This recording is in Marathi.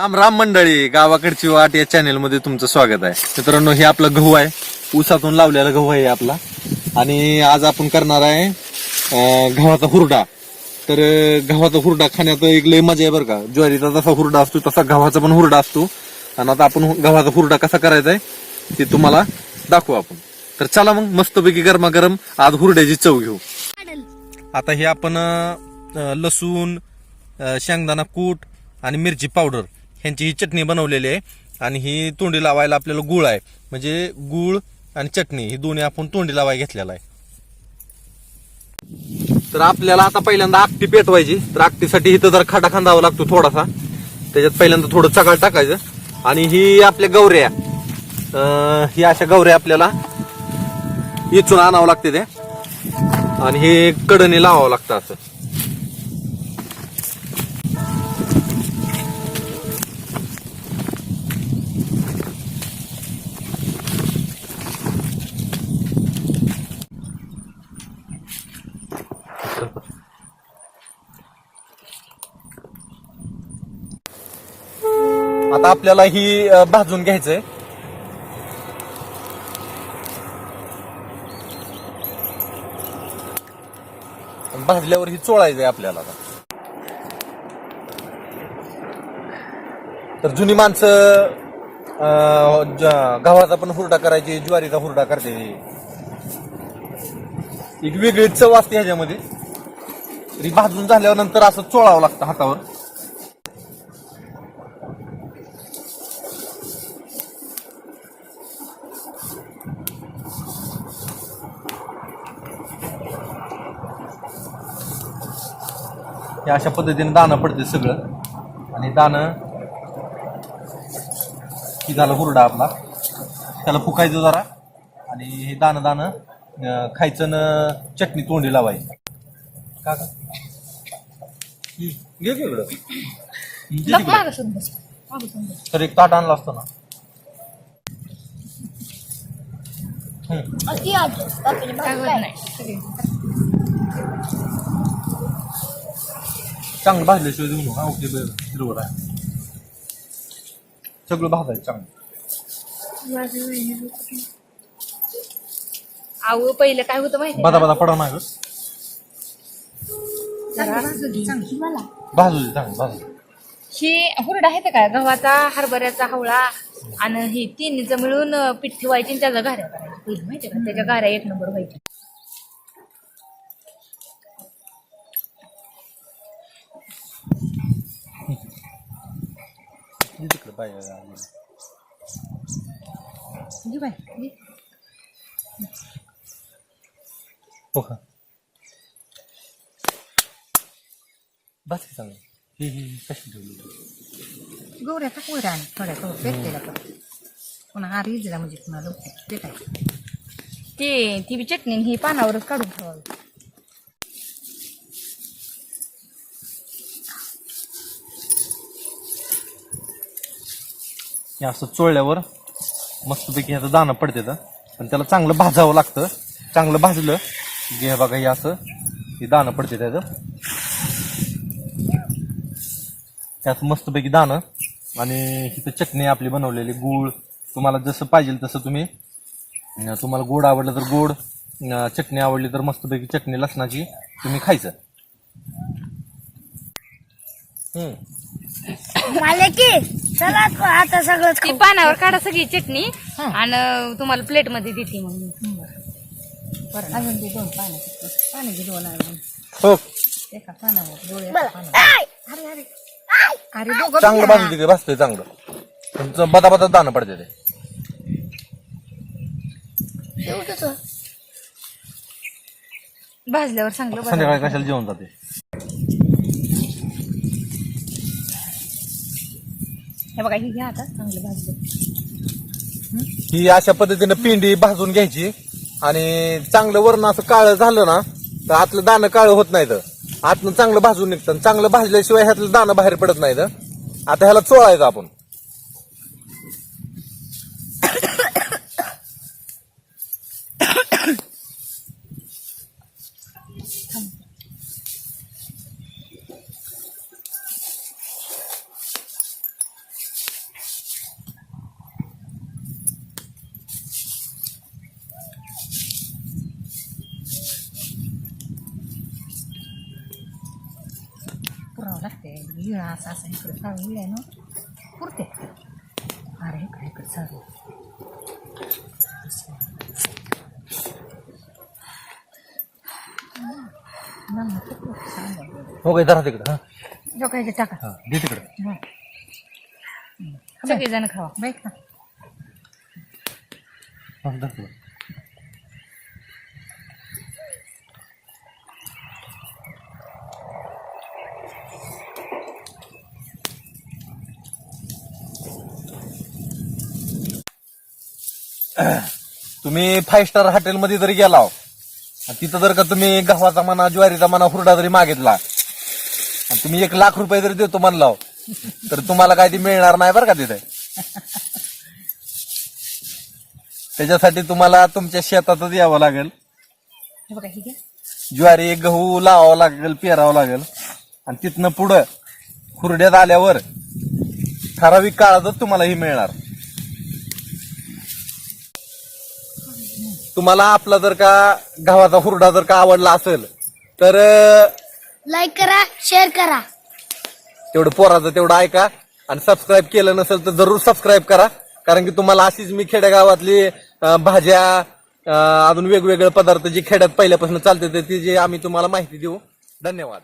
राम राम मंडळी गावाकडची वाट या चॅनेल मध्ये तुमचं स्वागत आहे. मित्रांनो हे आपलं गहू आहे. ऊसातून लावलेला गहू आहे आपला. आणि आज आपण करणार आहे गव्हाचा हुरडा. तर गव्हाचा हुरडा खाण्यात एक लय मजा आहे बरं का. ज्वारीचा जसा हुरडा असतो तसा गव्हाचा पण हुरडा असतो. आणि आता आपण गव्हाचा हुरडा कसा करायचा आहे ते तुम्हाला दाखवू आपण. तर चला मग मस्तपैकी गरमागरम आज हुरड्याची चव घेऊ. आता हे आपण लसूण शेंगदाणा कूट आणि मिरची पावडर ह्यांची ही चटणी बनवलेली आहे. आणि ही तोंडी लावायला आपल्याला गुळ आहे. म्हणजे गुळ आणि चटणी ही दोन्ही आपण तोंडी लावायला घेतलेला आहे. तर आपल्याला आता पहिल्यांदा आकटी पेटवायची. तर आकटीसाठी इथं जर खाटा खांदावा लागतो थोडासा. त्याच्यात पहिल्यांदा थोडं चकाळ टाकायचं. आणि ही आपल्या गौऱ्या. ही अशा गौऱ्या आपल्याला इचून आणावं लागते ते. आणि हे कडणी लावावं लागतं असं. आता आपल्याला ही भाजून घ्यायचंय. भाजल्यावर ही चोळायचंय आपल्याला तर जुनी माणसं गव्हाचा पण हुरडा करायची ज्वारीचा हुरडा करते एक वेगळी चव असते ह्याच्यामध्ये. भाजून झाल्यावर नंतर असं चोळावं लागतं हातावर. हे अशा पद्धतीने दाणं पडते सगळं. आणि दाणं की झालं हुरडा आपला. त्याला फुकायचं जरा. आणि हे दाणं दाणं खायचं न चटणी तोंडी लावायची. का घे इकडं. दे तिकडं. तर एक ताट आणला असतो ना. हम्म. काय नाही. चांगलं भाजल्याशिवाय देऊ नका ओके बरोबर आहे सगळं भाजायचं चांगलं अहो पहिलं काय होतं माहिती बदा बदा पडा नाही गं. चांगली मला भाजू दे चांगलं भाजू दे. ही हुरडा आहे का गव्हाचा हरभऱ्याचा हवळा आणि ही तिन्हीचं मिळून अं, पीठ ठेवायची आणि त्याचा घाऱ्या करायच्या पहिलं माहिती का त्याच्या घाऱ्या एक नंबर व्हायची तिकडं बाई, घे. हो का? बस चांगलं कशी ठेवली? गौऱ्या टाक वर आणि थोड्या कवर पेटलेला परत पुन्हा हा रिजला म्हणजे पुन्हा लवकर. पेटायचं ते ती बी चटणी ही पानावरच काढून ठेवावी. हे असं चोळल्यावर मस्तपैकी ह्याचं दाणं पडते पण त्याला चांगलं भाजावं लागतं. चांगलं भाजलं की हे बघा हे असं हे दाणं पडते त्याचं त्यात मस्तपैकी दाणं आणि इथं चटणी आपली बनवलेली गूळ. तुम्हाला जसं पाहिजे तसं तुम्ही तुम्हाला गोड आवडलं तर गोड चटणी आवडली तर मस्तपैकी चटणी लसणाची तुम्ही खायचं. मला की चला तू आता सगळंच ती पानावर काढा सगळी चटणी आणि तुम्हाला प्लेटमध्ये देते मग मी. अजून ते दोन पानं पाणी घे दोन अजून हो. एका पानावर डोळ्या अरे अरे. अरे दोघं चांगलं भाजू तिकडे भाजतंय चांगलं. बदा बदा दाणं पडते ते. भाजल्यावर चांगलं बरं. संध्याकाळी कशाला जेवण जाते? हे बघा ही घ्या आता चांगलं भाजलं. ही? अशा पद्धतीने पिंडी भाजून घ्यायची आणि चांगलं वरण असं काळं झालं ना तर आतलं दाणं काळं होत नाही तर आतनं चांगलं भाजून निघतं आणि चांगलं भाजल्याशिवाय ह्यातलं दाणं बाहेर पडत नाही तर आता ह्याला चोळायचं आपण. लावावं लागते विळा असं असं इकडे चालू विळा ना? पुरते. अरे इकडे इकडे चालू हो काय धरा तिकडे हा. लोकांचे टाका. हा, दे तिकडे. सगळेजण खावा. बाईक ना. हा, धर तिकडे. तुम्ही फाईव्ह स्टार हॉटेलमध्ये जरी गेला तिथं जर का तुम्ही गव्हाचा म्हणा ज्वारीचा म्हणा हुरडा जरी मागितला आणि तुम्ही एक लाख रुपये जरी देतो म्हणला तर तुम्हाला काय ती मिळणार नाही बरं का तिथे. त्याच्यासाठी तुम्हाला तुमच्या शेतातच यावं लागेल. ज्वारी गहू लावावं लागेल पेरावं लागेल. आणि तिथनं पुढं खुरड्यात आल्यावर ठराविक काळातच तुम्हाला ही मिळणार. तुम्हाला आपला जर का गव्हाचा हुरडा जर का आवडला असेल तर लाईक करा शेअर करा. तेवढं पोराचं तेवढं ऐका. आणि सबस्क्राईब केलं नसेल तर जरूर सबस्क्राईब करा. कारण की तुम्हाला अशीच मी खेडेगावातली अं, भाज्या अं, अजून वेगवेगळे पदार्थ जे खेड्यात पहिल्यापासून चालते ते जे आम्ही तुम्हाला माहिती देऊ. धन्यवाद.